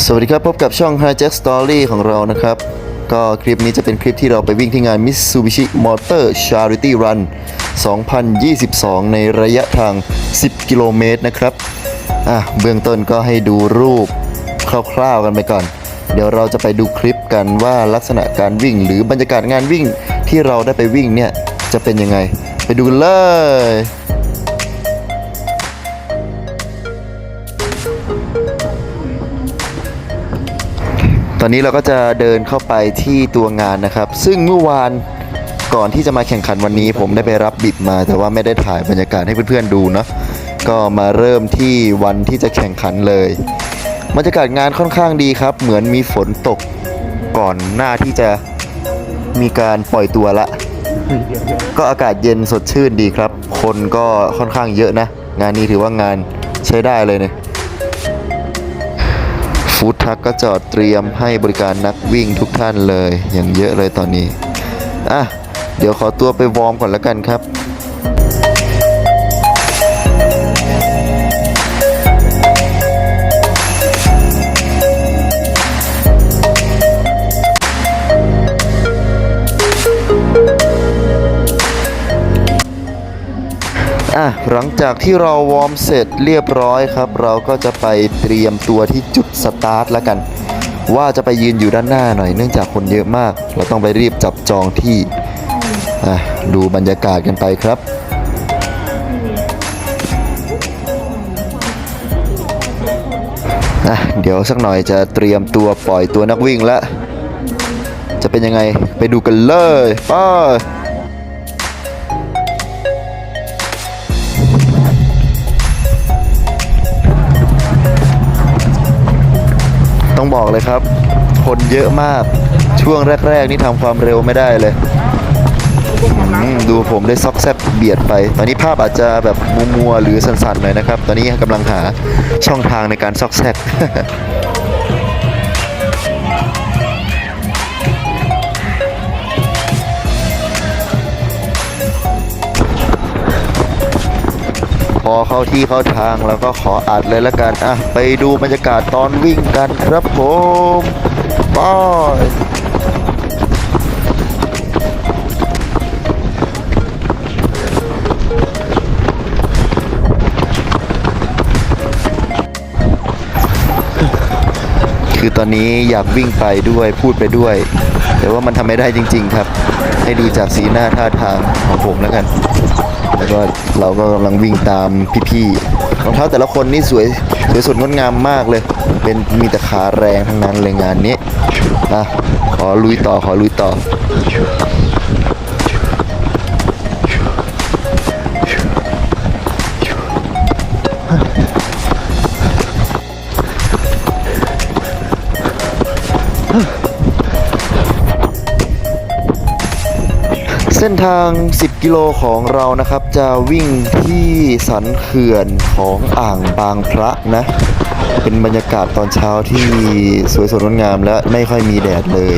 สวัสดีครับ พบกับช่อง Hijack Story ของเรานะครับ ก็คลิปนี้จะเป็นคลิปที่เราไปวิ่งที่งาน Mitsubishi Motor Charity Run 2022 ในระยะทาง 10 กิโลเมตรนะครับอะเบื้องต้นก็ให้ดูรูปคร่าวๆกันไปก่อน เดี๋ยวเราจะไปดูคลิปกันว่าลักษณะการวิ่ง หรือบรรยากาศงานวิ่งที่เราได้ไปวิ่งเนี่ยจะเป็นยังไง ไปดูกันเลย ตอนนี้เราก็จะเดินเข้าไปที่ตัวงานนะครับ ซึ่งเมื่อวานก่อนที่จะมาแข่งขันวันนี้ ผมได้ไปรับบิดมาแต่ว่าไม่ได้ถ่ายบรรยากาศให้เพื่อนๆดูเนาะก็มาเริ่มที่วันที่จะแข่งขันเลยบรรยากาศงานค่อนข้างดีครับ เหมือนมีฝนตกก่อนหน้าที่จะมีการปล่อยตัวละ ก็อากาศเย็นสดชื่นดีครับ คนก็ค่อนข้างเยอะนะ งานนี้ถือว่างานใช้ได้เลยเนี่ย ฟู้ดทักก็จอดเตรียมให้บริการนักวิ่งทุกท่านเลย อย่างเยอะเลยตอนนี้ อะ เดี๋ยวขอตัวไปวอร์มก่อนแล้วกันครับ อะหลังจากที่เราวอร์มเสร็จเรียบร้อยครับ เราก็จะไปเตรียมตัวที่จุดสตาร์ทแล้วกัน ว่าจะไปยืนอยู่ด้านหน้าหน่อยเนื่องจากคนเยอะมาก เราต้องไปรีบจับจองที่อะดูบรรยากาศกันไปครับอะเดี๋ยวสักหน่อยจะเตรียมตัวปล่อยตัวนักวิ่งแล้ว จะเป็นยังไงไปดูกันเลยไป ต้องบอกเลยครับ คนเยอะมากช่วงแรก ๆ นี่ทำความเร็วไม่ได้เลย ดูผมได้ซอกแซบเบียดไป ตอนนี้ภาพอาจจะแบบมัวๆหรือสั่นๆหน่อยนะครับ ตอนนี้กำลังหาช่องทางในการซอกแซก พอเข้าที่เข้าทางแล้วก็ขออัดเลยละกันอะไปดูบรรยากาศตอนวิ่งกันครับผมบายคือตอนนี้อยากวิ่งไปด้วยพูดไปด้วย แต่ว่ามันทำไม่ได้จริง ๆ ครับ ให้ดูจากสีหน้าท่าทางของผมแล้วกัน แล้วก็เราก็กำลังวิ่งตามพี่ๆรองเท้าแต่ละคนนี่สวยสวยสดงดงามมากเลย เป็นมีแต่ขาแรงทั้งนั้นเลยงานนี้นะขอลุยต่อขอลุยต่อเเส้นทาง 10 กิโลของเรานะครับ จะวิ่งที่สันเขื่อนของอ่างบางพระนะ เป็นบรรยากาศตอนเช้าที่สวยสดงดงามและไม่ค่อยมีแดดเลย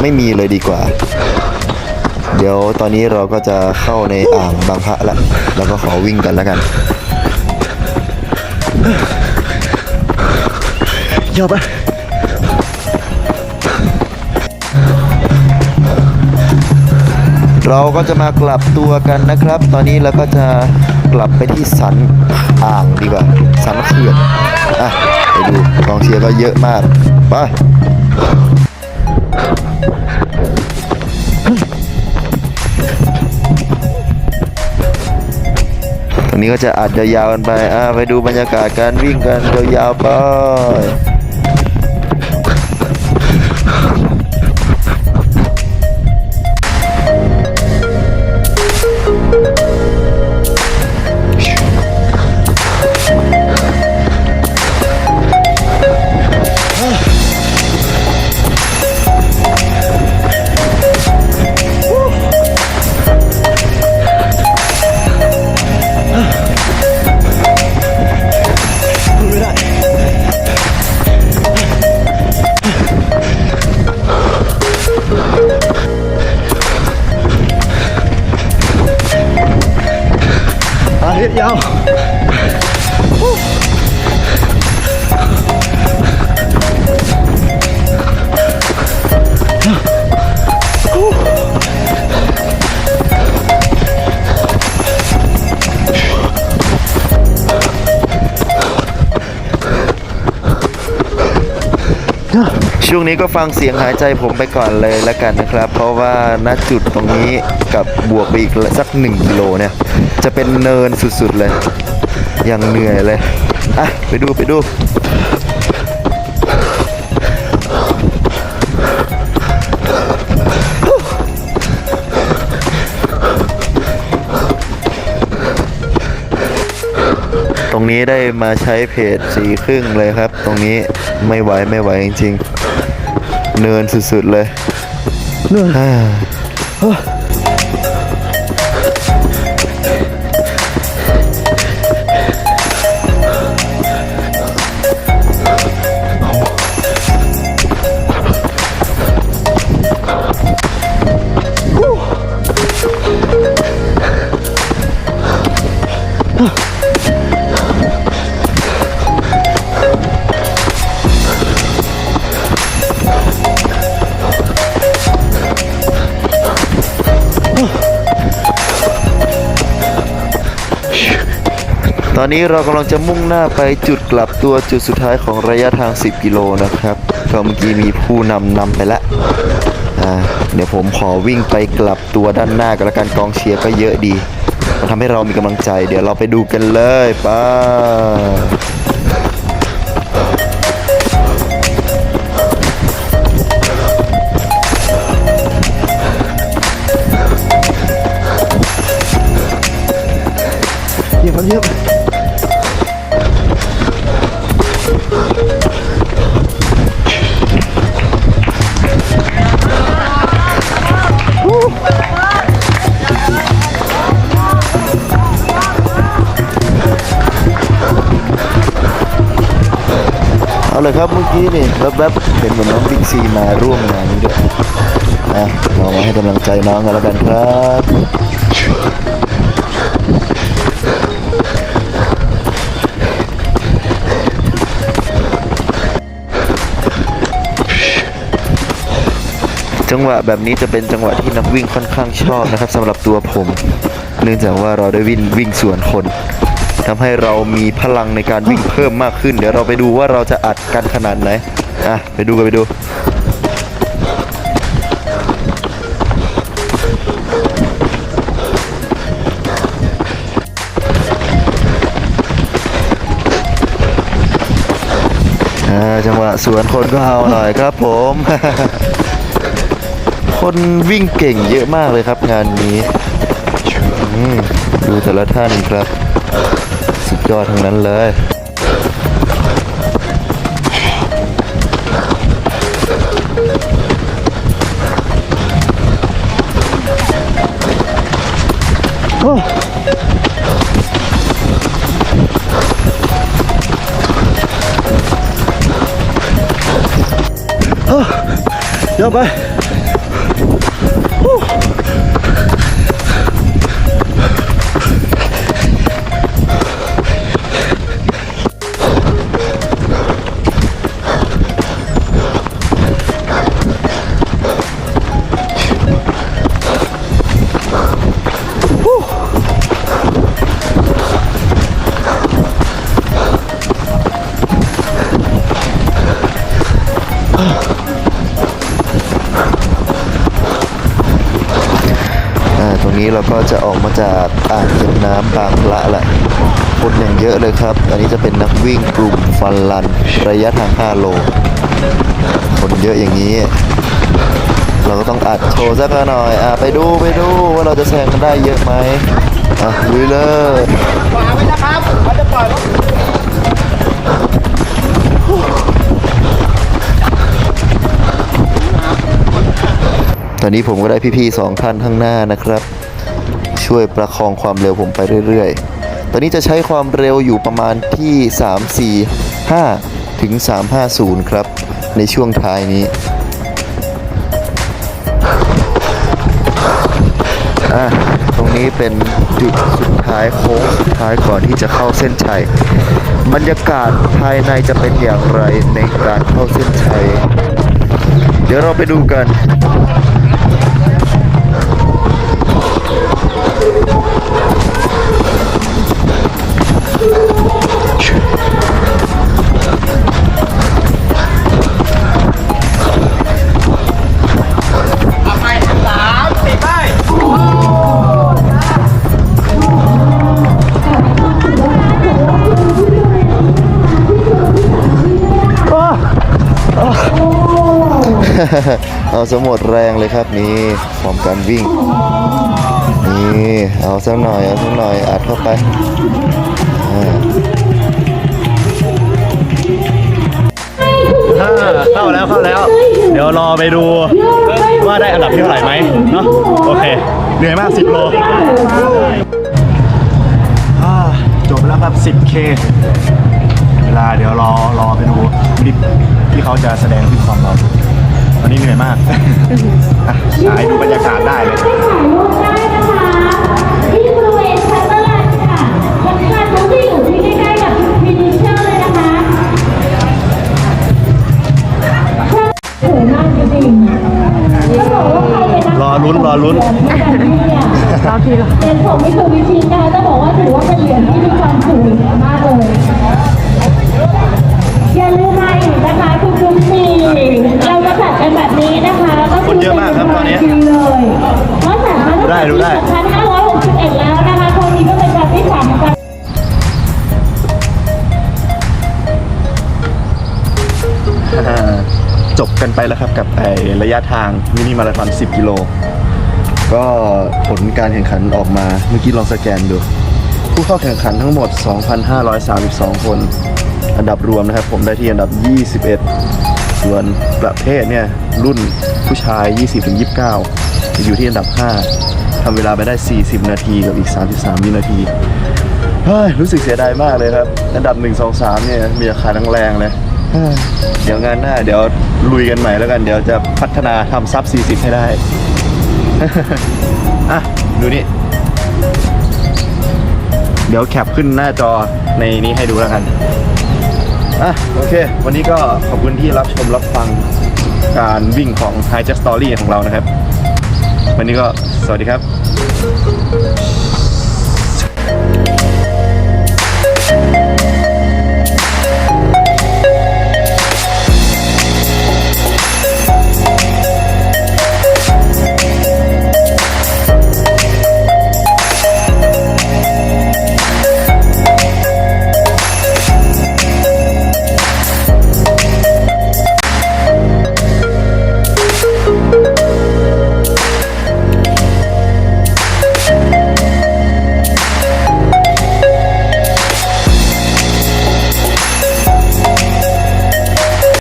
ไม่มีเลยดีกว่า เดี๋ยวตอนนี้เราก็จะเข้าในอ่างบางพระแล้วแล้วก็ขอวิ่งกันแล้วกันยอมไป เราก็จะมากลับตัวกันนะครับ ตอนนี้เราก็จะกลับไปที่สันอ่างดีกว่าสันเขื่อนอะไปดูกองเชียร์ก็เยอะมากไปตรงนี้ก็จะอัดยาวๆกันไปอะไปดูบรรยากาศการวิ่งกันยาวๆไป ช่วงนี้ก็ฟังเสียงหายใจผมไปก่อนเลยแล้วกันนะครับ เพราะว่าณจุดตรงนี้กับบวกไปอีกสักหนึ่งกิโลเนี่ย จะเป็นเนินสุดๆเลยยังเหนื่อยเลยอะไปดูไปดูตรงนี้ได้มาใช้เพจสีครึ่งเลยครับ ตรงนี้ไม่ไหวไม่ไหวจริง ๆ เนินสุดๆเลยเหนื่ ตอนนี้เรากำลังจะมุ่งหน้าไปจุดกลับตัวจุดสุดท้ายของระยะทาง 10 กิโลนะครับก็เมื่อกี้มีผู้นำนำไปแล้วเดี๋ยวผมขอวิ่งไปกลับตัวด้านหน้ากันละกันกองเชียร์ก็เยอะดี มันทำให้เรามีกำลังใจ เดี๋ยวเราไปดูกันเลยไป้า เลยครับเมื่อกี้นี่แวบๆเห็นเหมือนน้องบิ๊กซีมาร่วมงานนี้ด้วยอะเรามาให้กำลังใจน้องกันแล้วกันครับจังหวะแบบนี้จะเป็นจังหวะที่นักวิ่งค่อนข้างชอบนะครับสำหรับตัวผม เนื่องจากว่าเราได้วิ่งวิ่งสวนคน ทำให้เรามีพลังในการวิ่งเพิ่มมากขึ้น เดี๋ยวเราไปดูว่าเราจะอัดกันขนาดไหนอะไปดูกันไปดูจังหวะสวนคนก็เอาหน่อยครับผม คนวิ่งเก่งเยอะมากเลยครับงานนี้ ดูแต่ละท่านครับ ยอดทั้งนั้นเลยโอ้ นี้เราก็จะออกมาจากอ่างเก็บน้ำบางพระแหละคนอย่างเยอะเลยครับ อันนี้จะเป็นนักวิ่งกลุ่มฟันลันระยะทาง 5 โล คนเยอะอย่างนี้ เราก็ต้องอัดโชว์สักหน่อยอะไปดูไปดูว่าเราจะแซงกันได้เยอะไหมอะลุยเลยขวาไว้นะครับเขาจะปล่อยรถตอนนี้ผมก็ได้พี่ๆสองท่านข้างหน้านะครับ ช่วยประคองความเร็วผมไปเรื่อยๆ ตอนนี้จะใช้ความเร็วอยู่ประมาณที่ 3 4 5 ถึง 350 ครับ ในช่วงท้ายนี้อะตรงนี้เป็นจุดสุดท้ายโค้งสุดท้ายก่อนที่จะเข้าเส้นชัย บรรยากาศภายในจะเป็นอย่างไรในการเข้าเส้นชัย เดี๋ยวเราไปดูกัน สมดแรงเลยครับนี่พร้อมการวิ่งนี่เอาสักหน่อยเอาสักหน่อยอัดเข้าไปอ่าเข้าแล้วเข้าแล้ว เดี๋ยวรอไปดูว่าได้อันดับที่เท่าไหร่ไหมเนาะโอเคเหนื่อยมาก 10 โลอ่าจบแล้วครับ 10K เวลาเดี๋ยวรอรอไปดูคลิปที่เขาจะแสดงที่ความเรา อนนี้เหนื่อยมากอะหายดูบรรยากาศได้เลยถ่ายรูปได้นะคะที่บริเวณชัตเตอร์แลนด์ค่ะชัตเตอร์แลนด์เขาจะอยู่ที่ใกล้ๆกับฟินิชเชอร์เลยนะคะสวยมากจริงๆจะบอกว่าใครเป็นนักรอลุ้นรอลุ้นเราทีละเป็นผมมิสูบิชินะคะจะบอกว่าถือว่าเป็นเหรียญที่มีความสูงมากเลย อย่าลืมมาอีกนะคะทุกๆปีเราจะจัดกัน แบบนี้นะคะก็คนเยอะมากครับตอนนี้ปีเลยเพราะจากมาตั้งได้แต่ดูปีได้2561 แล้วนะคะครั้งนี้ก็เป็นครั้งที่สามของการอ่าจบกันไปแล้วครับกับไอระยะทางมินิมาราธอน 10 กิโล ก็ผลการแข่งขันออกมาเมื่อกี้ลองสแกนดู ผู้เข้าแข่งขันทั้งหมด 2,532 คน อันดับรวมนะครับ ผมได้ที่อันดับ 21 ส่วนประเภทเนี่ยรุ่นผู้ชาย 20-29 จะอยู่ที่อันดับ 5ทำเวลาไปได้ 40 นาทีกับอีก 33 วินาทีเฮ้ยรู้สึกเสียดายมากเลยครับ อันดับ 1 2 3 เนี่ยมีราคาแรงๆเลยเดี๋ยวงานหน้าเดี๋ยวลุยกันใหม่แล้วกัน เดี๋ยวจะพัฒนาทำซับ 40 ให้ได้ อะ ดูนี่ เดี๋ยวแคปขึ้นหน้าจอในนี้ให้ดูแล้วกัน อะโอเค วันนี้ก็ขอบคุณที่รับชมรับฟังการวิ่งของ High Just Story ของเรานะครับ วันนี้ก็สวัสดีครับ